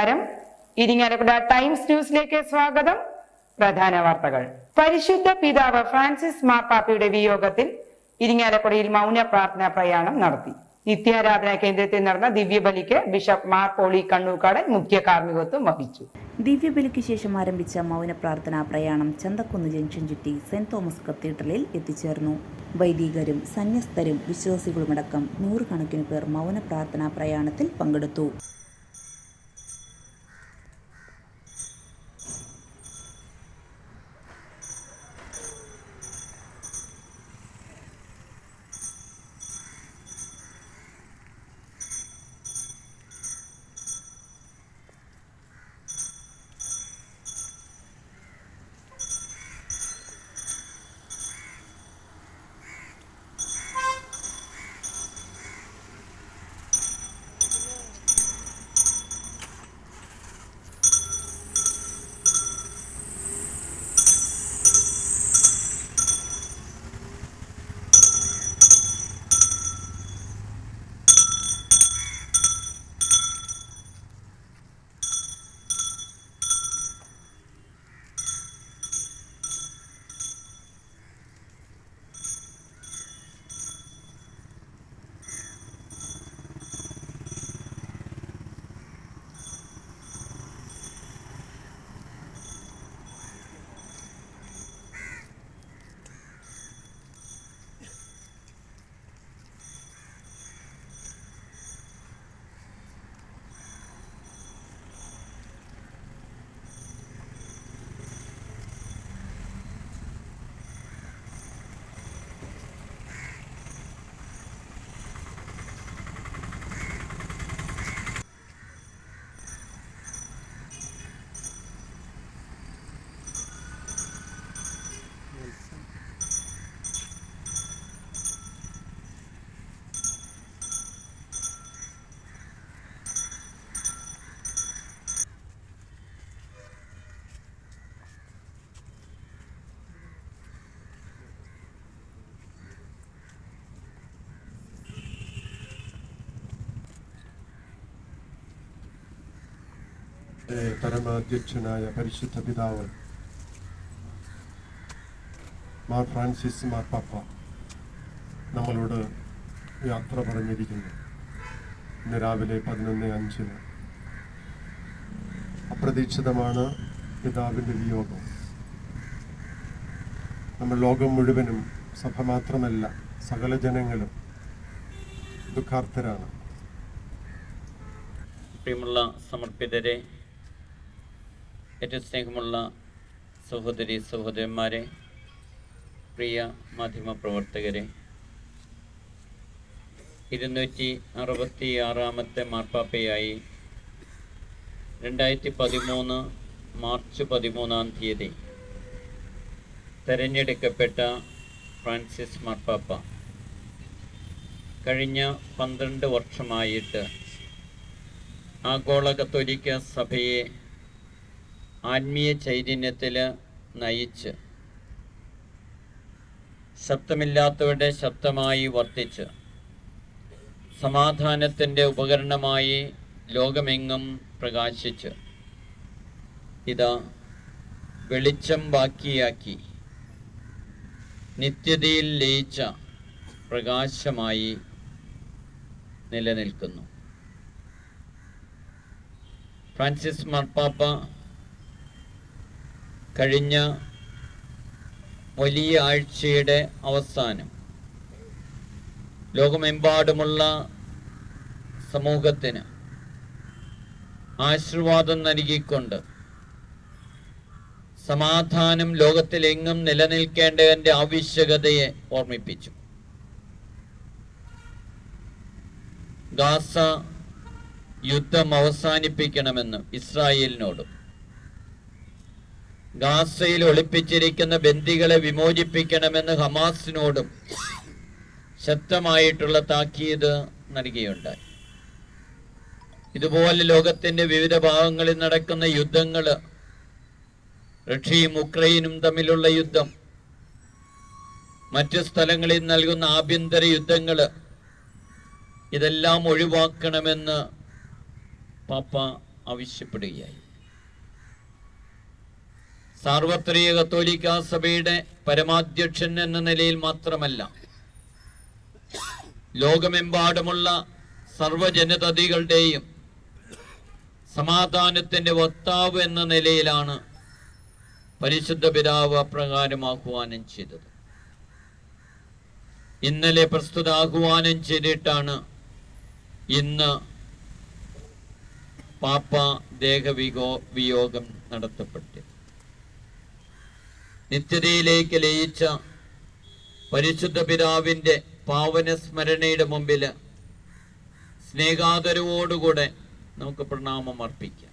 നമസ്കാരം. ഇരിങ്ങാലക്കുട ടൈംസ് ന്യൂസിലേക്ക് സ്വാഗതം. പ്രധാന വാർത്തകൾ. പരിശുദ്ധ പിതാവ് ഫ്രാൻസിസ് മാർപ്പാപ്പയുടെ വിയോഗത്തിൽ ഇരിങ്ങാലക്കുടയിൽ മൗന പ്രാർത്ഥനാ പ്രയാണം നടത്തി. നിത്യാരാധന കേന്ദ്രത്തിൽ നടന്ന ദിവ്യബലിക്ക് ബിഷപ്പ് മാർ പോളി കണ്ണൂക്കാടൻ മുഖ്യ കാർമ്മികത്വം വഹിച്ചു. ദിവ്യബലിക്ക് ശേഷം ആരംഭിച്ച മൗന പ്രാർത്ഥനാ പ്രയാണം ചന്തക്കുന്ന് ജംഗ്ഷൻ ചുറ്റി സെന്റ് തോമസ് കത്തീഡ്രലിൽ എത്തിച്ചേർന്നു. വൈദികരും സന്യസ്തരും വിശ്വാസികളുമടക്കം നൂറുകണക്കിന് പേർ മൗന പ്രാർത്ഥനാ പ്രയാണത്തിൽ പങ്കെടുത്തു. പരമാധ്യക്ഷനായ പരിശുദ്ധ പിതാവ് മാർ ഫ്രാൻസിസ് മാർ മാർപ്പാപ്പ നമ്മളോട് യാത്ര പറഞ്ഞിരിക്കുന്നു. ഇന്ന് രാവിലെ പതിനൊന്ന് അഞ്ചിന്. അപ്രതീക്ഷിതമാണ് പിതാവിന്റെ വിയോഗം. നമ്മൾ ലോകം മുഴുവനും സഭ മാത്രമല്ല സകല ജനങ്ങളും ദുഃഖാർത്ഥരാണ് സമർപ്പിതരെ ഏറ്റവും സ്നേഹമുള്ള സഹോദരി സഹോദരന്മാരെ പ്രിയ മാധ്യമ പ്രവർത്തകരെ ഇരുന്നൂറ്റി അറുപത്തി ആറാമത്തെ മാർപ്പാപ്പയായി രണ്ടായിരത്തി പതിമൂന്ന് മാർച്ച് പതിമൂന്നാം തീയതി തെരഞ്ഞെടുക്കപ്പെട്ട ഫ്രാൻസിസ് മാർപ്പാപ്പ. കഴിഞ്ഞ പന്ത്രണ്ട് വർഷമായിട്ട് ആഗോള കത്തോലിക്ക സഭയെ ആത്മീയ ചൈതന്യത്തിൽ നയിച്ച് ശബ്ദമില്ലാത്തവരുടെ ശബ്ദമായി വർത്തിച്ച് സമാധാനത്തിന്റെ ഉപകരണമായി ലോകമെങ്ങും പ്രകാശിച്ച് ഇതാ വെളിച്ചം ബാക്കിയാക്കി നിത്യതയിൽ ലയിച്ച പ്രകാശമായി നിലനിൽക്കുന്നു. ഫ്രാൻസിസ് മാർപ്പാപ്പ കഴിഞ്ഞ വലിയ ആഴ്ചയുടെ അവസാനം ലോകമെമ്പാടുമുള്ള സമൂഹത്തിന് ആശീർവാദം നൽകിക്കൊണ്ട് സമാധാനം ലോകത്തിലെങ്ങും നിലനിൽക്കേണ്ടതിന്റെ ആവശ്യകതയെ ഓർമ്മിപ്പിച്ചു. ഗാസ യുദ്ധം അവസാനിപ്പിക്കണമെന്ന് ഇസ്രായേലിനോടും ഗാസയിൽ ഒളിപ്പിച്ചിരിക്കുന്ന ബന്ദികളെ വിമോചിപ്പിക്കണമെന്ന് ഹമാസിനോടും ശക്തമായിട്ടുള്ള താക്കീത് നൽകിയുണ്ടായി. ഇതുപോലെ ലോകത്തിന്റെ വിവിധ ഭാഗങ്ങളിൽ നടക്കുന്ന യുദ്ധങ്ങൾ റഷ്യയും ഉക്രൈനും തമ്മിലുള്ള യുദ്ധം മറ്റു സ്ഥലങ്ങളിൽ നൽകുന്ന ആഭ്യന്തര യുദ്ധങ്ങൾ ഇതെല്ലാം ഒഴിവാക്കണമെന്ന് പാപ്പ ആവശ്യപ്പെടുകയായി. സാർവത്രിക കത്തോലിക്ക സഭയുടെ പരമാധ്യക്ഷൻ എന്ന നിലയിൽ മാത്രമല്ല ലോകമെമ്പാടുമുള്ള സർവജനതതികളുടെയും സമാധാനത്തിന്റെ വക്താവ് എന്ന നിലയിലാണ് പരിശുദ്ധ പിതാവ് അപ്രകാരമാഹ്വാനം ചെയ്തത്. ഇന്നലെ പ്രസ്തുത ആഹ്വാനം ചെയ്തിട്ടാണ് ഇന്ന് പാപ്പ ദേഹവികോ വിയോഗം നടത്തപ്പെട്ടത്. നിത്യതയിലേക്ക് ലയിച്ച പരിശുദ്ധ പിതാവിന്റെ പാവന സ്മരണയുടെ മുമ്പിൽ സ്നേഹാദരവോടുകൂടെ നമുക്ക് പ്രണാമം അർപ്പിക്കാം.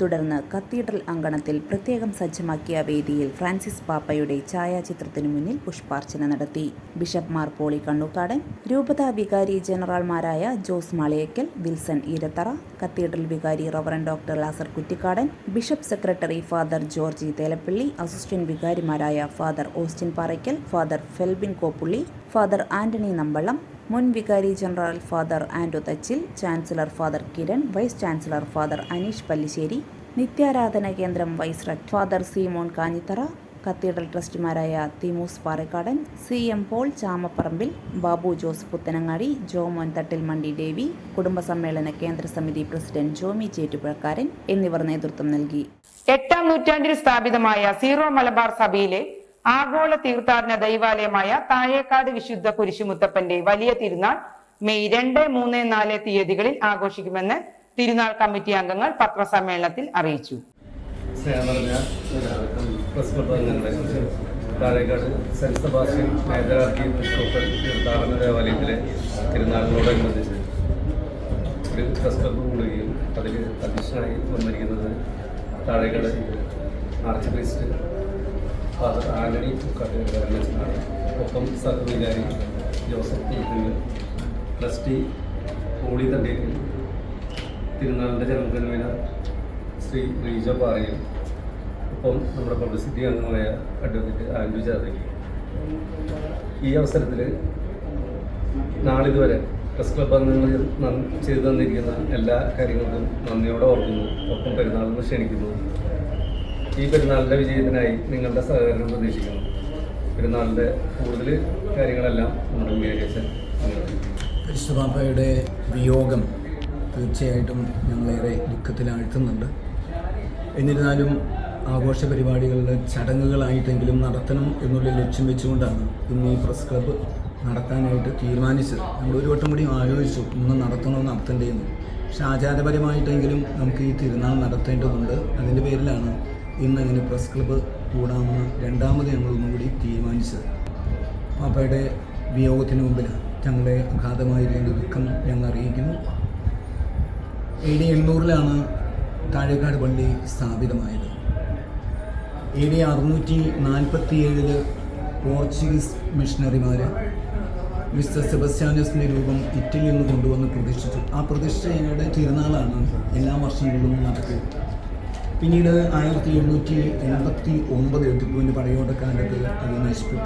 തുടർന്ന് കത്തീഡ്രൽ അങ്കണത്തിൽ പ്രത്യേകം സജ്ജമാക്കിയ വേദിയിൽ ഫ്രാൻസിസ് പാപ്പയുടെ ഛായാചിത്രത്തിനു മുന്നിൽ പുഷ്പാർച്ചന നടത്തി. ബിഷപ്പ് മാർ പോളി കണ്ണൂക്കാടൻ രൂപത വികാരി ജനറൽമാരായ Jose Malayakkal Wilson Eerathara cathedral വികാരി reverend doctor Lazar Kuttikadan bishop secretary father Georgy Thelappilly assistant വികാരിമാരായ father Austin Parackal father Felbin Koppully father Antony Nampallam മുൻ വികാരി general father Ando Thachil chancellor father Kiran vice chancellor father Aneesh Pallissery നിത്യാരാധന കേന്ദ്രം vice rector father Simon Kanjithara cathedral ട്രസ്റ്റിമാരായ Timoos Parakkadan C M Paul Chamaparambil Babu Jose Puthanangadi Jomon Thattilmandi ദേവി കുടുംബസമ്മേളന കേന്ദ്ര സമിതി president Jomy ചേറ്റുപുഴക്കാരൻ എന്നിവർ നേതൃത്വം നൽകി. എട്ടാം നൂറ്റാണ്ടിൽ സ്ഥാപിതമായ സീറോ മലബാർ സഭയിലെ ആഗോള തീർത്ഥാടന ദൈവാലയമായ താഴേക്കാട് വിശുദ്ധ കുരിശുമുത്തപ്പന്റെ വലിയ തിരുനാൾ മെയ് രണ്ട് മൂന്ന് നാല് തീയതികളിൽ ആഘോഷിക്കുമെന്ന് തിരുനാൾ കമ്മിറ്റി അംഗങ്ങൾ പത്രസമ്മേളനത്തിൽ അറിയിച്ചു. Club Thazhekkad saint Sebastian major തീർത്ഥാടന ദേവാലയത്തിലെ തിരുനാളിനോടനുബന്ധിച്ച് ഒരു പ്രസ് ക്ലബ്ബ് കൂടുകയും അതിൽ അധ്യക്ഷനായി വന്നിരിക്കുന്നത് Thazhekkad arch priest father Antony കാട്ടുകാരനാണ് ഒപ്പം സഹവികാരി ജോസഫ് ഈപ്പുവിൽ ട്രസ്റ്റി ഹോളി തണ്ടേക്കും തിരുനാളിന്റെ ജന്മദിനമായ ശ്രീ റീജ പാറയും ഒപ്പം നമ്മുടെ പബ്ലിസിറ്റി അംഗമായ അഡ്വക്കേറ്റ് ആൻഡു ചാതയ്ക്ക് ഈ അവസരത്തിൽ നാളിതുവരെ പ്രസ് ക്ലബ് അംഗങ്ങൾ ചെയ്തു തന്നിരിക്കുന്ന എല്ലാ കാര്യങ്ങൾക്കും നന്ദിയോടെ ഓർക്കുന്നു. ഒപ്പം പെരുന്നാളിന് ക്ഷണിക്കുന്നു. ഈ പെരുന്നാളിന്റെ വിജയത്തിനായി നിങ്ങളുടെ സഹകരണം പ്രതീക്ഷിക്കുന്നു. പെരുന്നാളിന്റെ കൂടുതൽ കാര്യങ്ങളെല്ലാം നമ്മുടെ വിവേകേശൻ പരിശുദ്ധപാപ്പയുടെ വിയോഗം തീർച്ചയായിട്ടും ഞങ്ങളേറെ ദുഃഖത്തിലാഴ്ത്തുന്നുണ്ട്. എന്നിരുന്നാലും ആഘോഷ പരിപാടികളുടെ ചടങ്ങുകളായിട്ടെങ്കിലും നടത്തണം എന്നുള്ള ലക്ഷ്യം വെച്ചുകൊണ്ടാണ് ഇന്ന് ഈ പ്രസ് ക്ലബ്ബ് നടത്താനായിട്ട് തീരുമാനിച്ചത്. നമ്മൾ ഒരു വട്ടം കൂടി ആലോചിച്ചു ഇന്ന് നടത്തണോ നടത്തേണ്ടതെന്ന് പക്ഷെ ആചാരപരമായിട്ടെങ്കിലും നമുക്ക് ഈ തിരുനാൾ നടത്തേണ്ടതുണ്ട്. അതിന്റെ പേരിലാണ് ഇന്ന് ഇങ്ങനെ പ്രസ് ക്ലബ്ബ് കൂടാമെന്ന് രണ്ടാമത് ഞങ്ങൾ കൂടി തീരുമാനിച്ചത്. പാപ്പയുടെ വിയോഗത്തിന് മുമ്പിൽ ഞങ്ങളുടെ അഗാധമായിരിക്കുന്ന ദുഃഖം ഞങ്ങൾ അറിയിക്കുന്നു എ ഡി എണ്ണൂറിലാണ് താഴേക്കാട് പള്ളി സ്ഥാപിതമായത്. എ ഡി അറുന്നൂറ്റി നാൽപ്പത്തി പോർച്ചുഗീസ് മിഷണറിമാർ മിസ്റ്റർ സെബസ്റ്റാനസിന്റെ രൂപം ഇറ്റലിയിൽ നിന്ന് കൊണ്ടുവന്ന് പ്രതിഷ്ഠിച്ചു. ആ പ്രതിഷ്ഠയുടെ തിരുനാളാണ്. എല്ലാ വർഷങ്ങളിലും നടത്തിയത് പിന്നീട് ആയിരത്തി എണ്ണൂറ്റി എൺപത്തി ഒമ്പത് ടിപ്പുവിന്റെ പടയോട്ടക്കാലത്ത് അത് നശിപ്പി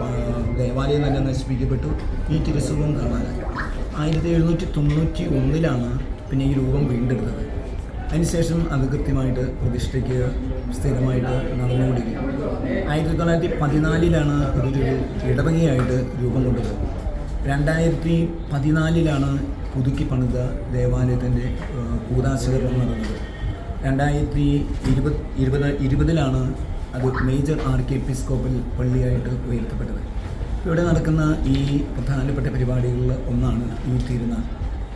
ദേവാലയം തന്നെ നശിപ്പിക്കപ്പെട്ടു. ഈ തിരുസുഖം കാണാനായി ആയിരത്തി എഴുന്നൂറ്റി തൊണ്ണൂറ്റി ഒന്നിലാണ് പിന്നെ ഈ രൂപം വീണ്ടെടുത്തത്. അതിനുശേഷം അത് കൃത്യമായിട്ട് പ്രതിഷ്ഠയ്ക്ക് സ്ഥിരമായിട്ട് നടന്നുകൊണ്ടിരിക്കും ആയിരത്തി തൊള്ളായിരത്തി പതിനാലിലാണ് ഇതൊരു ഇടവകയായിട്ട് രൂപം കൊണ്ടത്. രണ്ടായിരത്തി പതിനാലിലാണ് പുതുക്കി പണിത ദേവാലയത്തിന്റെ കൂതാശകരണം നടന്നത്. രണ്ടായിരത്തി ഇരുപത് ഇരുപത് ഇരുപതിലാണ് അത് മേജർ ആർക്കി എപ്പിസ്കോപ്പൽ പള്ളിയായിട്ട് ഉയർത്തപ്പെട്ടത്. ഇവിടെ നടക്കുന്ന ഈ പ്രധാനപ്പെട്ട പരിപാടികളിൽ ഒന്നാണ് ഈ തിരുനാൾ.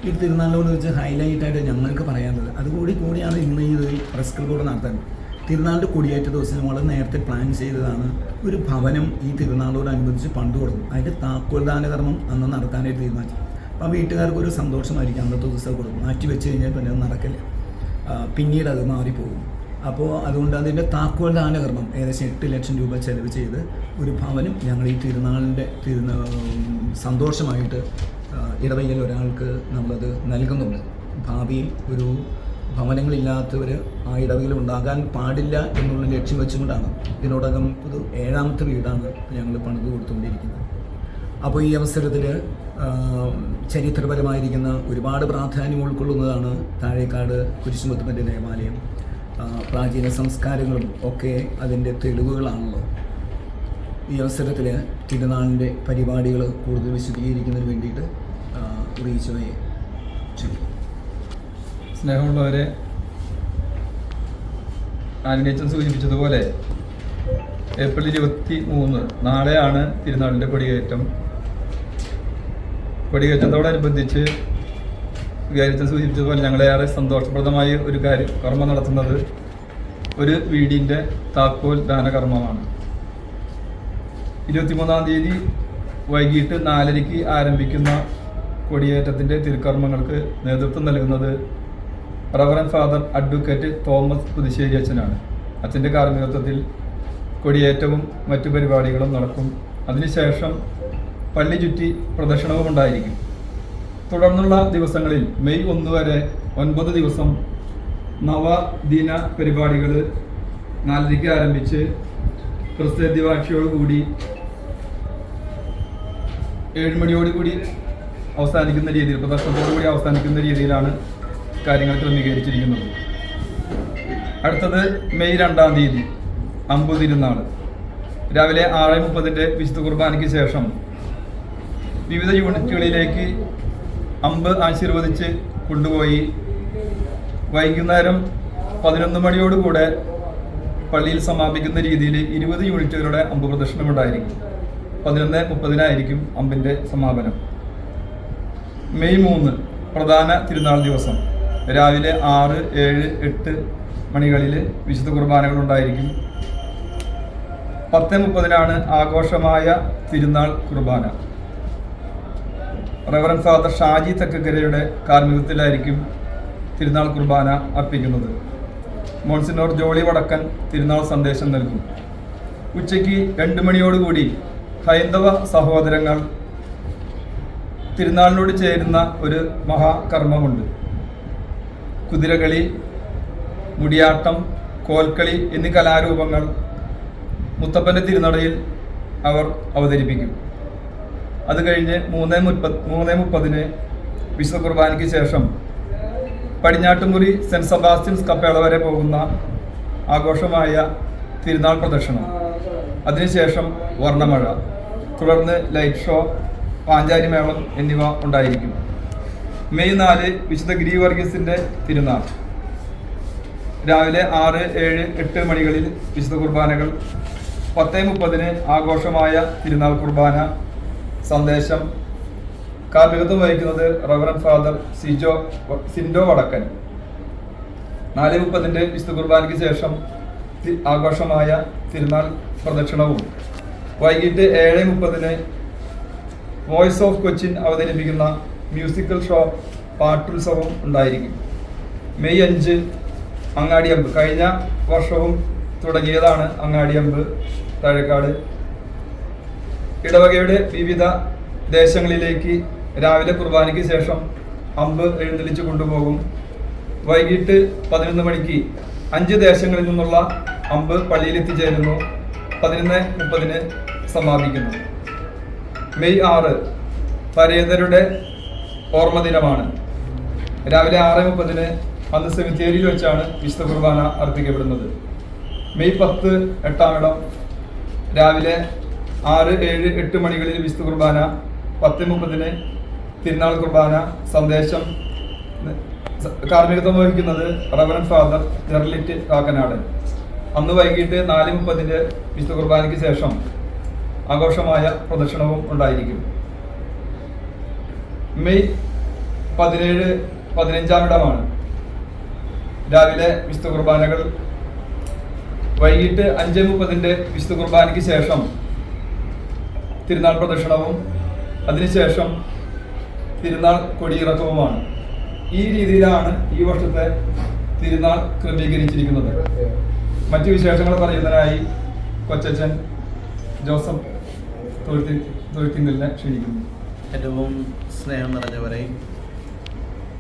ഈ തിരുനാളിനോട് വെച്ച് ഹൈലൈറ്റായിട്ട് ഞങ്ങൾക്ക് പറയാനുള്ളത് അതുകൂടി കൂടിയാണ് ഇന്ന് ഒരു പ്രസ് ക്ലബോട് നടത്തുന്നത് തിരുനാളിന്റെ കൊടിയേറ്റ ദിവസം നമ്മൾ നേരത്തെ പ്ലാൻ ചെയ്തതാണ് ഒരു ഭവനം ഈ തിരുനാളോടനുബന്ധിച്ച് പണ്ട് കൊടുക്കും അതിന്റെ താക്കോൽദാന കർമ്മം അന്ന് നടത്താനായിട്ട് തീരുമാനിച്ചു. അപ്പോൾ വീട്ടുകാർക്ക് ഒരു സന്തോഷമായിരിക്കും അന്നത്തെ ദിവസം കൊടുക്കും. മാറ്റി വെച്ച് കഴിഞ്ഞാൽ പിന്നെ അത് നടക്കില്ല. പിന്നീട് അത് മാറിപ്പോകും. അപ്പോൾ അതുകൊണ്ട് അതിന്റെ താക്കോൽ ദാനകർമ്മം ഏകദേശം എട്ട് ലക്ഷം രൂപ ചെലവ് ചെയ്ത് ഒരു ഭവനം ഞങ്ങൾ ഈ തിരുനാളിന്റെ തിരുന സന്തോഷമായിട്ട് ഇടവയ്യൽ ഒരാൾക്ക് നമ്മളത് നൽകുന്നുണ്ട്. ഭാവിയിൽ ഒരു ഭവനങ്ങളില്ലാത്തവർ ആ ഇടവയിൽ ഉണ്ടാകാൻ പാടില്ല എന്നുള്ള ലക്ഷ്യം വെച്ചുകൊണ്ടാണ് ഇതിനോടകം ഒരു ഏഴാമത്തെ വീടാണ് ഞങ്ങൾ പണിത് കൊടുത്തുകൊണ്ടിരിക്കുന്നത്. അപ്പോൾ ഈ അവസരത്തിൽ ചരിത്രപരമായിരിക്കുന്ന ഒരുപാട് പ്രാധാന്യം ഉൾക്കൊള്ളുന്നതാണ് താഴേക്കാട് കുരിശുമുത്തപ്പന്റെ ദേവാലയം. പ്രാചീന സംസ്കാരങ്ങളും ഒക്കെ അതിന്റെ തെളിവുകളാണല്ലോ ഈ അവസരത്തിൽ തിരുനാളിന്റെ പരിപാടികൾ കൂടുതൽ വിശദീകരിക്കുന്നതിന് വേണ്ടിയിട്ട് അറിയിച്ചവയെ സ്നേഹമുള്ളവരെ ആനിമേച്ചൻ സൂചിപ്പിച്ചതുപോലെ ഏപ്രിൽ ഇരുപത്തി മൂന്ന് നാളെയാണ് തിരുനാളിന്റെ കൊടികയറ്റം കൊടികയറ്റത്തോടനുബന്ധിച്ച് വികാരിച്ചൻ സൂചിപ്പിച്ചതുപോലെ ഞങ്ങളേറെ സന്തോഷപ്രദമായ ഒരു കാര്യം കർമ്മം നടത്തുന്നത് ഒരു വീടിന്റെ താക്കോൽ ദാനകർമ്മമാണ് ഇരുപത്തിമൂന്നാം തീയതി വൈകിട്ട് നാലരയ്ക്ക് ആരംഭിക്കുന്ന കൊടിയേറ്റത്തിന്റെ തിരുക്കർമ്മങ്ങൾക്ക് നേതൃത്വം നൽകുന്നത് reverend father advocate Thomas Puthussery അച്ഛനാണ്. അച്ഛന്റെ കാർമ്മികത്വത്തിൽ കൊടിയേറ്റവും മറ്റു പരിപാടികളും നടക്കും. അതിനുശേഷം പള്ളി ചുറ്റി പ്രദക്ഷിണവും ഉണ്ടായിരിക്കും തുടർന്നുള്ള ദിവസങ്ങളിൽ മെയ് ഒന്ന് വരെ ഒൻപത് ദിവസം നവദിന പരിപാടികൾ നാലരയ്ക്ക് ആരംഭിച്ച് ക്രിസ്ത്യദ്യവാക്ഷിയോടുകൂടി ഏഴുമണിയോടുകൂടി അവസാനിക്കുന്ന രീതിയിൽ പ്രദർശനത്തോടുകൂടി അവസാനിക്കുന്ന രീതിയിലാണ് കാര്യങ്ങൾ ക്രമീകരിച്ചിരിക്കുന്നത്. അടുത്തത് മെയ് രണ്ടാം തീയതി അമ്പു രാവിലെ ആറ് മുപ്പതിന്റെ വിശുദ്ധ കുർബാനയ്ക്ക് ശേഷം വിവിധ യൂണിറ്റുകളിലേക്ക് അമ്പ് ആശീർവദിച്ച് കൊണ്ടുപോയി. വൈകുന്നേരം പതിനൊന്ന് മണിയോടുകൂടെ പള്ളിയിൽ സമാപിക്കുന്ന രീതിയിൽ ഇരുപത് യൂണിറ്റുകളുടെ അമ്പ് പ്രദർശനം ഉണ്ടായിരിക്കും. പതിനൊന്ന് മുപ്പതിനായിരിക്കും അമ്പിന്റെ സമാപനം. മെയ് മൂന്ന് പ്രധാന തിരുനാൾ ദിവസം. രാവിലെ ആറ് ഏഴ് എട്ട് മണികളിൽ വിശുദ്ധ കുർബാനകൾ ഉണ്ടായിരിക്കും. പത്ത് മുപ്പതിനാണ് ആഘോഷമായ തിരുനാൾ കുർബാന. റവറൻ ഫാദർ ഷാജി തെക്കക്കരയുടെ കാർമ്മികത്തിലായിരിക്കും തിരുനാൾ കുർബാന അർപ്പിക്കുന്നത്. മോൺസിനോർ ജോളി വടക്കൻ തിരുനാൾ സന്ദേശം നൽകും. ഉച്ചയ്ക്ക് രണ്ട് മണിയോടുകൂടി ഹൈന്ദവ സഹോദരങ്ങൾ തിരുനാളിനോട് ചേരുന്ന ഒരു മഹാകർമ്മമുണ്ട്. കുതിരകളി മുടിയാട്ടം കോൽക്കളി എന്നീ കലാരൂപങ്ങൾ മുത്തപ്പന്റെ തിരുനടയിൽ അവർ അവതരിപ്പിക്കും. അത് കഴിഞ്ഞ് മൂന്ന് മുപ്പത് മൂന്ന് മുപ്പതിന് വിശുദ്ധ കുർബാനയ്ക്ക് ശേഷം പടിഞ്ഞാട്ടുമുറി സെന്റ് സെബാസ്റ്റ്യൻസ് കപ്പേള വരെ പോകുന്ന ആഘോഷമായ തിരുനാൾ പ്രദക്ഷിണം. അതിനുശേഷം വർണമഴ. തുടർന്ന് ലൈറ്റ് ഷോ പാഞ്ചാരി മേളം എന്നിവ ഉണ്ടായിരിക്കും. മെയ് നാല് വിശുദ്ധ ഗിരി വർഗീസിന്റെ തിരുനാൾ. രാവിലെ ആറ് ഏഴ് എട്ട് മണികളിൽ വിശുദ്ധ കുർബാനകൾ പത്ത് മുപ്പതിന് ആഘോഷമായ തിരുനാൾ കുർബാന സന്ദേശം. കാർമ്മികത്വം വഹിക്കുന്നത് റവറൻ ഫാദർ സിജോ സിൻഡോ വടക്കൻ. നാല് മുപ്പതിന്റെ വിശുദ്ധ കുർബാനയ്ക്ക് ശേഷം ആഘോഷമായ തിരുനാൾ പ്രദക്ഷിണവും. വൈകിട്ട് ഏഴ് മുപ്പതിന് വോയിസ് ഓഫ് കൊച്ചിൻ അവതരിപ്പിക്കുന്ന മ്യൂസിക്കൽ ഷോ പാട്ടുത്സവം ഉണ്ടായിരിക്കും. മെയ് അഞ്ച് അങ്ങാടിയമ്പ്. കഴിഞ്ഞ വർഷവും തുടങ്ങിയതാണ് അങ്ങാടിയമ്പ്. താഴേക്കാട് ഇടവകയുടെ വിവിധ ദേശങ്ങളിലേക്ക് രാവിലെ കുർബാനയ്ക്ക് ശേഷം അമ്പ് എഴുന്നള്ളിച്ച് കൊണ്ടുപോകും. വൈകിട്ട് പതിനൊന്ന് മണിക്ക് അഞ്ച് ദേശങ്ങളിൽ നിന്നുള്ള അമ്പ് പള്ളിയിൽ എത്തിച്ചേരുന്നു പതിനൊന്ന് മുപ്പതിന് സമാപിക്കുന്നു. മെയ് ആറ് പരേതരുടെ ഓർമ്മ ദിനമാണ്. രാവിലെ ആറ് മുപ്പതിന് അന്ന് സെമിത്തേരിയിൽ വെച്ചാണ് വിശുദ്ധ കുർബാന അർപ്പിക്കപ്പെടുന്നത്. മെയ് പത്ത് എട്ടാം ഇടം രാവിലെ ആറ് ഏഴ് എട്ട് മണികളിൽ വിശുദ്ധ കുർബാന പത്ത് മുപ്പതിന് തിരുനാൾ കുർബാന സന്ദേശം കാർമ്മികത്വം വഹിക്കുന്നത് റവറൻ ഫാദർ ജെർലിറ്റ് കാക്കനാട്. അന്ന് വൈകിട്ട് നാല് മുപ്പതിന്റെ വിശുദ്ധ കുർബാനയ്ക്ക് ശേഷം ആഘോഷമായ പ്രദർശനവും ഉണ്ടായിരിക്കും. മെയ് പതിനേഴ് പതിനഞ്ചാം ഇടമാണ് രാവിലെ വിശുദ്ധ കുർബാനകൾ. വൈകിട്ട് അഞ്ച് മുപ്പതിന്റെ വിശുദ്ധ കുർബാനയ്ക്ക് ശേഷം തിരുനാൾ പ്രദക്ഷിണവും അതിനുശേഷം തിരുനാൾ കൊടിയിറക്കവുമാണ്. ഈ രീതിയിലാണ് ഈ വർഷത്തെ തിരുനാൾ ക്രമീകരിച്ചിരിക്കുന്നത്. മറ്റു വിശേഷങ്ങൾ പറയുന്നതിനായി കൊച്ചച്ഛൻ ജോസഫ് തൊഴുത്തി തൊഴുത്തിങ്കലിനെ ക്ഷണിക്കുന്നു. ഏറ്റവും സ്നേഹം നിറഞ്ഞവരെ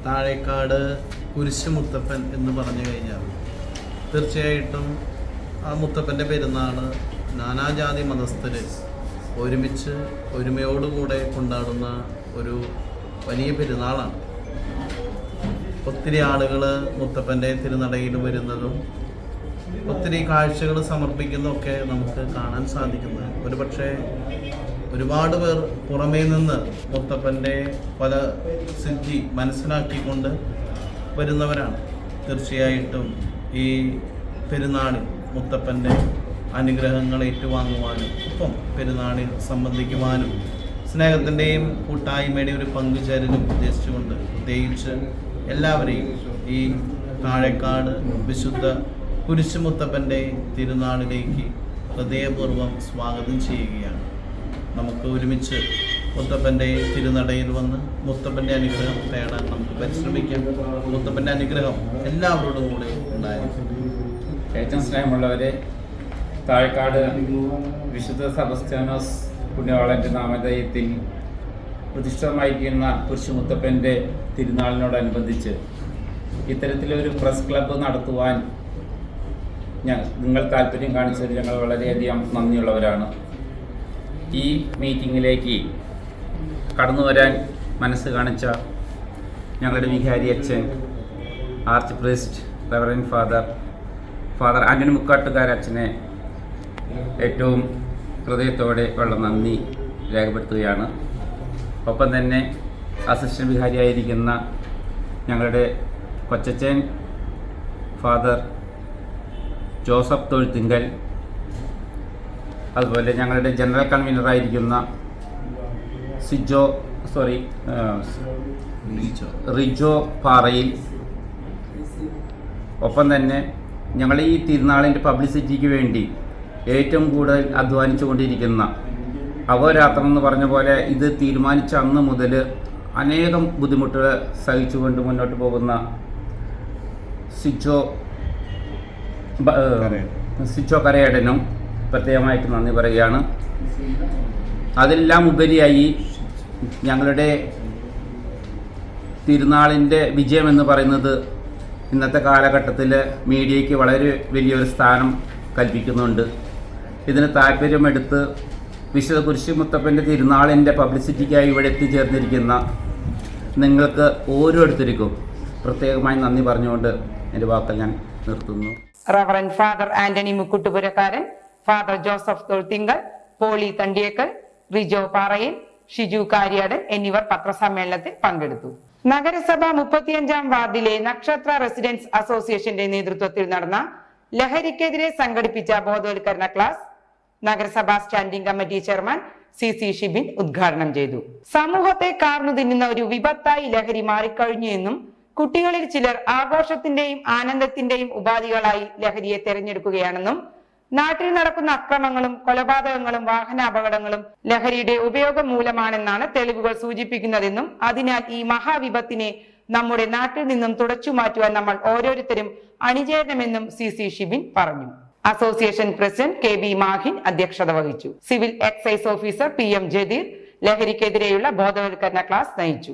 താഴേക്കാട് കുരിശ് മുത്തപ്പൻ എന്ന് പറഞ്ഞു കഴിഞ്ഞാൽ തീർച്ചയായിട്ടും ആ മുത്തപ്പന്റെ പെരുന്നാൾ നാനാജാതി മതസ്ഥർ ഒരുമിച്ച് ഒരുമയോടുകൂടെ കൊണ്ടാടുന്ന ഒരു വലിയ പെരുന്നാളാണ്. ഒത്തിരി ആളുകൾ മുത്തപ്പന്റെ തിരുനടയിൽ വരുന്നതും ഒത്തിരി കാഴ്ചകൾ സമർപ്പിക്കുന്നതൊക്കെ നമുക്ക് കാണാൻ സാധിക്കുന്നത് ഒരു പക്ഷേ ഒരുപാട് പേർ പുറമേ നിന്ന് മുത്തപ്പന്റെ പല സിദ്ധി മനസ്സിലാക്കിക്കൊണ്ട് വരുന്നവരാണ്. തീർച്ചയായിട്ടും ഈ പെരുന്നാളിൽ മുത്തപ്പന്റെ അനുഗ്രഹങ്ങൾ ഏറ്റുവാങ്ങുവാനും ഒപ്പം പെരുന്നാളിൽ സംബന്ധിക്കുവാനും സ്നേഹത്തിന്റെയും കൂട്ടായ്മയുടെയും ഒരു പങ്കുചേരലും ഉദ്ദേശിച്ചുകൊണ്ട് പ്രത്യേകിച്ച് എല്ലാവരെയും ഈ താഴേക്കാട് വിശുദ്ധ കുരിശുമുത്തപ്പന്റെ തിരുനാളിലേക്ക് ഹൃദയപൂർവം സ്വാഗതം ചെയ്യുകയാണ്. നമുക്ക് ഒരുമിച്ച് മുത്തപ്പന്റെ തിരുനടയിൽ വന്ന് മുത്തപ്പന്റെ അനുഗ്രഹം തേടാൻ നമുക്ക് പരിശ്രമിക്കാം. മുത്തപ്പന്റെ അനുഗ്രഹം എല്ലാവരോടും കൂടെ ഉണ്ടായിരിക്കും. ഏറ്റവും സ്നേഹമുള്ളവരെ താഴെക്കാട് വിശുദ്ധ സെബസ്ത്യാനോസ് പുണ്യവാളന്റെ നാമധേയത്തിൽ പ്രതിഷ്ഠിതമായിരിക്കുന്ന കുരിശുമുത്തപ്പന്റെ തിരുനാളിനോടനുബന്ധിച്ച് ഇത്തരത്തിലൊരു പ്രസ് ക്ലബ്ബ് നടത്തുവാൻ ഞാൻ നിങ്ങൾ താല്പര്യം കാണിച്ചതിൽ ഞങ്ങൾ വളരെയധികം നന്ദിയുള്ളവരാണ്. ഈ മീറ്റിങ്ങിലേക്ക് കടന്നു വരാൻ മനസ്സ് കാണിച്ച ഞങ്ങളുടെ വിഹാരി അച്ഛൻ arch priest reverend father father Antony Mukkattukar അച്ഛനെ ഏറ്റവും ഹൃദയത്തോടെ ഉള്ള നന്ദി രേഖപ്പെടുത്തുകയാണ്. ഒപ്പം തന്നെ അസിസ്റ്റന്റ് വിഹാരിയായിരിക്കുന്ന ഞങ്ങളുടെ കൊച്ചച്ചൻ ഫാദർ ജോസഫ് തൊഴുത്തിങ്കൽ അതുപോലെ ഞങ്ങളുടെ ജനറൽ കൺവീനറായിരിക്കുന്ന സിജോ സോറി റിജോ പാറയിൽ. ഒപ്പം തന്നെ ഞങ്ങൾ ഈ തിരുനാളിന്റെ പബ്ലിസിറ്റിക്ക് വേണ്ടി ഏറ്റവും കൂടുതൽ അധ്വാനിച്ചുകൊണ്ടിരിക്കുന്ന അവരാത്രം എന്ന് പറഞ്ഞ പോലെ ഇത് തീരുമാനിച്ച അന്ന് മുതൽ അനേകം ബുദ്ധിമുട്ടുകൾ സഹിച്ചുകൊണ്ട് മുന്നോട്ട് പോകുന്ന സിജോ സിജോ കരയേടനും പ്രത്യേകമായിട്ട് നന്ദി പറയുകയാണ്. അതെല്ലാം ഉപരിയായി ഞങ്ങളുടെ തിരുനാളിന്റെ വിജയം എന്ന് പറയുന്നത് ഇന്നത്തെ കാലഘട്ടത്തിൽ മീഡിയയ്ക്ക് വളരെ വലിയൊരു സ്ഥാനം കൽപ്പിക്കുന്നുണ്ട്. ഇതിന് താല്പര്യമെടുത്ത് വിശുദ്ധ കുരിശുമുത്തപ്പന്റെ തിരുനാളിന്റെ പബ്ലിസിറ്റിക്കായി ഇവിടെ എത്തിച്ചേർന്നിരിക്കുന്ന നിങ്ങൾക്ക് ഓരോരുത്തർക്കും പ്രത്യേകമായി നന്ദി പറഞ്ഞുകൊണ്ട് എന്റെ വാക്കുകൾ ഞാൻ നിർത്തുന്നു. Reverend father Antony Mukkuttupurakkaran father Joseph Thozhuthinkal Poly Thandiyekkal Rijo പാറയിൽ ഷിജു കാര്യാടൻ എന്നിവർ പത്രസമ്മേളനത്തിൽ പങ്കെടുത്തു. നഗരസഭ മുപ്പത്തിയഞ്ചാം വാർഡിലെ നക്ഷത്ര റെസിഡൻസ് അസോസിയേഷന്റെ നേതൃത്വത്തിൽ നടന്ന ലഹരിക്കെതിരെ സംഘടിപ്പിച്ച ബോധവൽക്കരണ ക്ലാസ് നഗരസഭാ standing committee chairman C C Shibin ഉദ്ഘാടനം ചെയ്തു. സമൂഹത്തെ കാർന്നു തിന്നുന്ന ഒരു വിപത്തായി ലഹരി മാറിക്കഴിഞ്ഞു എന്നും കുട്ടികളിൽ ചിലർ ആഘോഷത്തിന്റെയും ആനന്ദത്തിന്റെയും ഉപാധികളായി ലഹരിയെ തെരഞ്ഞെടുക്കുകയാണെന്നും നാട്ടിൽ നടക്കുന്ന അക്രമങ്ങളും കൊലപാതകങ്ങളും വാഹന അപകടങ്ങളും ലഹരിയുടെ ഉപയോഗം മൂലമാണെന്നാണ് തെളിവുകൾ സൂചിപ്പിക്കുന്നതെന്നും അതിനാൽ ഈ മഹാവിപത്തിനെ നമ്മുടെ നാട്ടിൽ നിന്നും തുടച്ചു മാറ്റുവാൻ നമ്മൾ ഓരോരുത്തരും അണിചേരണമെന്നും സി സി ഷിബിൻ പറഞ്ഞു. Association president K B Mahin അധ്യക്ഷത വഹിച്ചു. Civil excise officer P M Jadeer ലഹരിക്കെതിരെയുള്ള ബോധവൽക്കരണ ക്ലാസ് നയിച്ചു.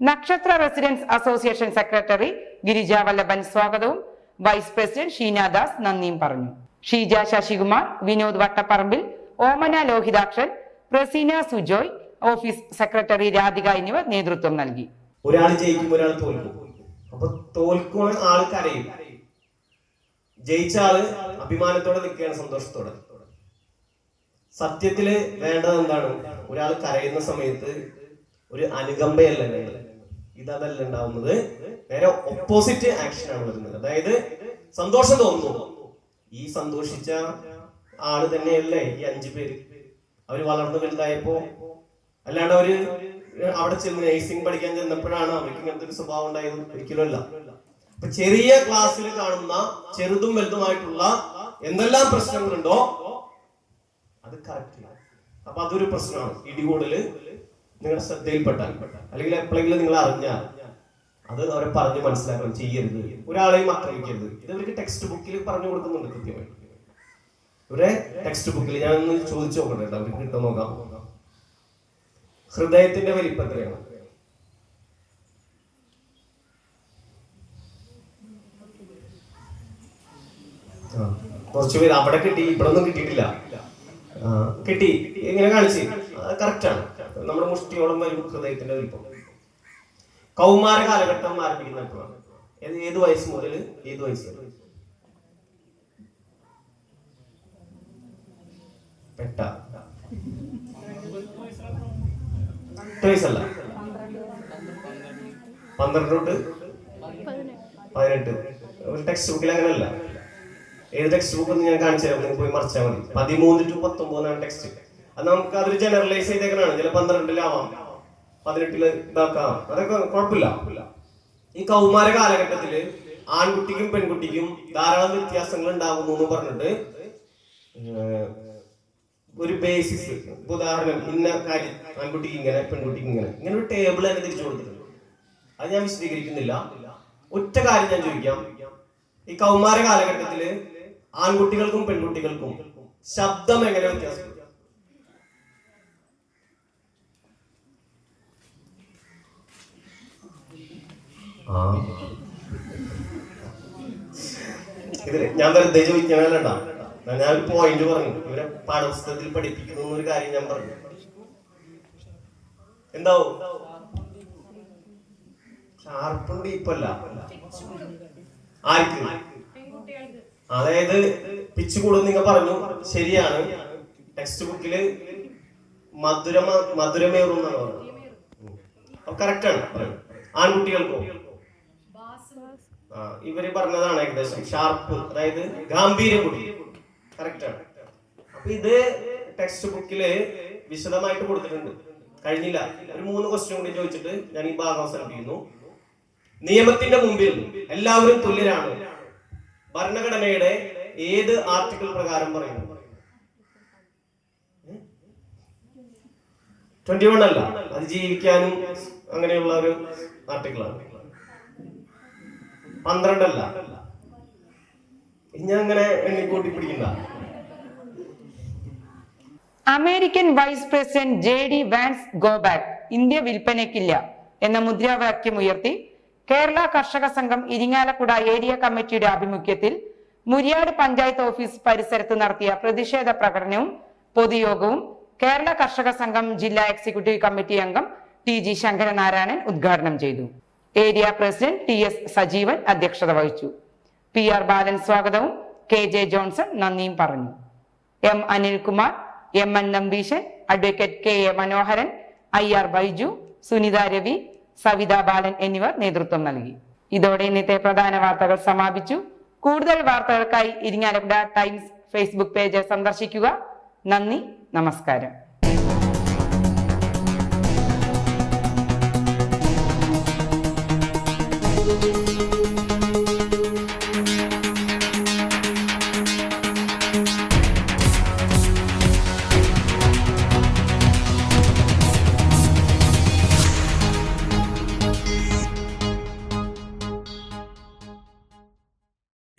Nakshatra residence association secretary Girija Vallabhan സ്വാഗതവും വൈസ് പ്രസിഡന്റ് ഷീനാദാസ് നന്ദിയും പറഞ്ഞു. ഷീജ ശശികുമാർ വിനോദ് വട്ടപ്പറമ്പിൽ ഓമന ലോഹിതാക്ഷൻ പ്രസീന സുജോയ് ഓഫീസ് സെക്രട്ടറി രാധിക എന്നിവർ നേതൃത്വം നൽകി. ഒരാൾ ജയിക്കും ഒരാൾ തോൽക്കും. അപ്പൊ തോൽക്കുവാൻ ആൾ കരയും ജയിച്ച ആൾ അഭിമാനത്തോടെ നിൽക്കുകയാണ് സന്തോഷത്തോടെ. സത്യത്തിൽ വേണ്ടത് എന്താണ്? ഒരാൾ കരയുന്ന സമയത്ത് ഒരു അനുകമ്പയല്ല വേണ്ടത്. ഇതല്ല ഉണ്ടാവുന്നത്. നേരെ ഓപ്പോസിറ്റ് ആക്ഷൻ ആണ് വരുന്നത്. അതായത് സന്തോഷം തോന്നുന്നു. ഈ സന്തോഷിച്ച ആൾ തന്നെയല്ലേ ഈ അഞ്ചു പേര്? അവർ വളർന്നു വലുതായപ്പോ അല്ലാണ്ട് അവർ അവിടെ ചെന്ന് നേഴ്സിംഗ് പഠിക്കാൻ ചെന്നപ്പോഴാണ് അവർക്ക് ഇങ്ങനത്തെ ഒരു സ്വഭാവം ഉണ്ടായത്. ഒരിക്കലും ചെറിയ ക്ലാസ്സിൽ കാണുന്ന ചെറുതും വലുതുമായിട്ടുള്ള എന്തെല്ലാം പ്രശ്നങ്ങളുണ്ടോ അത് കറക്റ്റ് അപ്പൊ അതൊരു പ്രശ്നമാണ്. ഇടികൂടൽ നിങ്ങളുടെ ശ്രദ്ധയിൽപ്പെട്ടാൽ. അല്ലെങ്കിൽ എപ്പോഴെങ്കിലും നിങ്ങൾ അറിഞ്ഞാൽ അത് അവരെ പറഞ്ഞ് മനസ്സിലാക്കണം. ചെയ്യരുത്. ഒരാളെയും ആക്രമിക്കരുത്. ഇത് അവർക്ക് ടെക്സ്റ്റ് ബുക്കിൽ പറഞ്ഞു കൊടുക്കുന്നുണ്ട് കൃത്യമായി. ഇവരെ ടെക്സ്റ്റ് ബുക്കിൽ ഞാൻ ഒന്ന് ചോദിച്ചു നോക്കട്ടെ കേട്ടോ. അവർക്ക് കിട്ടാൻ നോക്കാം. ഹൃദയത്തിന്റെ വലിപ്പം എത്രയാണ് ആ, കുറച്ച് പേര് അവിടെ കിട്ടി ഇവിടെ ഒന്നും കിട്ടിയിട്ടില്ല കിട്ടി ഇങ്ങനെ കാണിച്ച്. കറക്റ്റാണ് നമ്മുടെ മുഷ്ടിയോളം വരും ഹൃദയത്തിന്റെ വലിപ്പം. കൗമാര കാലഘട്ടം ആരംഭിക്കുന്ന എപ്പോഴാണ് ഏത് വയസ്സ് മുതൽ ഏത് വയസ്സ് വരെ? പെട്ട എട്ട് വയസ്സല്ല? പന്ത്രണ്ട് തൊട്ട് പതിനെട്ട്. ഒരു ടെക്സ്റ്റ് ബുക്കിൽ അങ്ങനെയല്ല ഏത് ടെക്സ്റ്റ് ബുക്ക് ഞാൻ കാണിച്ചു തരാം. പോയി മറിച്ചാൽ മതി. പതിമൂന്ന് ടു പത്തൊമ്പതാണ് ടെക്സ്റ്റ് അത് നമുക്ക് അതൊരു ജനറലൈസ് ചെയ്തേക്കണാണ് ചില പന്ത്രണ്ടിലാവാം. പതിനെട്ടിൽ ഇതാക്കാം. അതൊക്കെ കുഴപ്പമില്ല ഈ കൗമാര കാലഘട്ടത്തിൽ ആൺകുട്ടിക്കും പെൺകുട്ടിക്കും ധാരാളം വ്യത്യാസങ്ങൾ ഉണ്ടാകുന്നു എന്ന് പറഞ്ഞിട്ട് ഒരു ബേസിസ് ഉദാഹരണം ഇന്ന കാര്യം ആൺകുട്ടിക്ക് ഇങ്ങനെ പെൺകുട്ടിക്ക് ഇങ്ങനെ. ഇങ്ങനെ ഒരു ടേബിൾ തന്നെ തിരിച്ചു കൊടുത്തിട്ടുണ്ട്. അത് ഞാൻ വിശദീകരിക്കുന്നില്ല. ഒറ്റ കാര്യം ഞാൻ ചോദിക്കാം. ഈ കൗമാര കാലഘട്ടത്തിൽ ആൺകുട്ടികൾക്കും പെൺകുട്ടികൾക്കും ശബ്ദം എങ്ങനെ വ്യത്യാസം? ഞാൻ വെറുതെ ചോദിക്കണല്ലോ ഞാൻ ഒരു പോയിന്റ് പറഞ്ഞു. ഇവരെ പാഠപുസ്തകത്തിൽ പഠിപ്പിക്കുന്നു ഒരു കാര്യം ഞാൻ പറഞ്ഞു. എന്താവും? ഷാർപ്പും ഡീപ്പല്ല ആർക്ക്? അതായത് പിച്ച് കൂടും നിങ്ങൾ പറഞ്ഞു. ശരിയാണ്. ടെക്സ്റ്റ് ബുക്കിൽ മധുര മധുരമേറും എന്നാണ് പറഞ്ഞത്. കറക്റ്റ് ആണ്. ആൺകുട്ടികൾക്കോ? ആ ഇവർ പറഞ്ഞതാണ് ഏകദേശം. ഷാർപ്പ് അതായത് ഗാംഭീര്യം കൂടി. കറക്റ്റ് ആണ്. അപ്പൊ ഇത് ടെക്സ്റ്റ് ബുക്കിൽ വിശദമായിട്ട് കൊടുത്തിട്ടുണ്ട്. കഴിഞ്ഞില്ല. ഒരു മൂന്ന് ക്വസ്റ്റ്യൻ കൂടി ചോദിച്ചിട്ട് ഞാൻ ഈ ഭാഗം അവസാനിപ്പിക്കുന്നു. നിയമത്തിന്റെ മുമ്പിൽ എല്ലാവരും തുല്യരാണ്. ഭരണഘടനയുടെ ഏത് ആർട്ടിക്കിൾ പ്രകാരം പറയുന്നു? ട്വന്റി വൺ അല്ല. അത് ജീവിക്കാനും അങ്ങനെയുള്ള ഒരു ആർട്ടിക്കിളാണ് പന്ത്രണ്ടല്ല ഇനി അങ്ങനെ എണ്ണിക്കൂട്ടി പിടിക്കണ്ട. American vice president J D Vance go back India വിൽപ്പനയ്ക്കില്ല എന്ന മുദ്രാവാക്യം ഉയർത്തി കേരള കർഷക സംഘം ഇരിങ്ങാലക്കുട ഏരിയ കമ്മിറ്റിയുടെ ആഭിമുഖ്യത്തിൽ മുരിയാട് പഞ്ചായത്ത് ഓഫീസ് പരിസരത്ത് നടത്തിയ പ്രതിഷേധ പ്രകടനവും പൊതുയോഗവും കേരള കർഷക സംഘം ജില്ലാ എക്സിക്യൂട്ടീവ് കമ്മിറ്റി അംഗം ടി ജി ശങ്കരനാരായണൻ ഉദ്ഘാടനം ചെയ്തു. Area president T S Sajeevan അധ്യക്ഷത വഹിച്ചു. പി ആർ ബാലൻ സ്വാഗതവും കെ ജെ ജോൺസൺ നന്ദിയും പറഞ്ഞു. M Anilkumar M N Nambeesan advocate K A Manoharan I R Baiju Sunitha Ravi Savitha Balan എന്നിവർ നേതൃത്വം നൽകി. ഇതോടെ ഇന്നത്തെ പ്രധാന വാർത്തകൾ സമാപിച്ചു. കൂടുതൽ വാർത്തകൾക്കായി ഇരിങ്ങാലക്കുട ടൈംസ് ഫേസ്ബുക്ക് പേജ് സന്ദർശിക്കുക. നന്ദി നമസ്കാരം.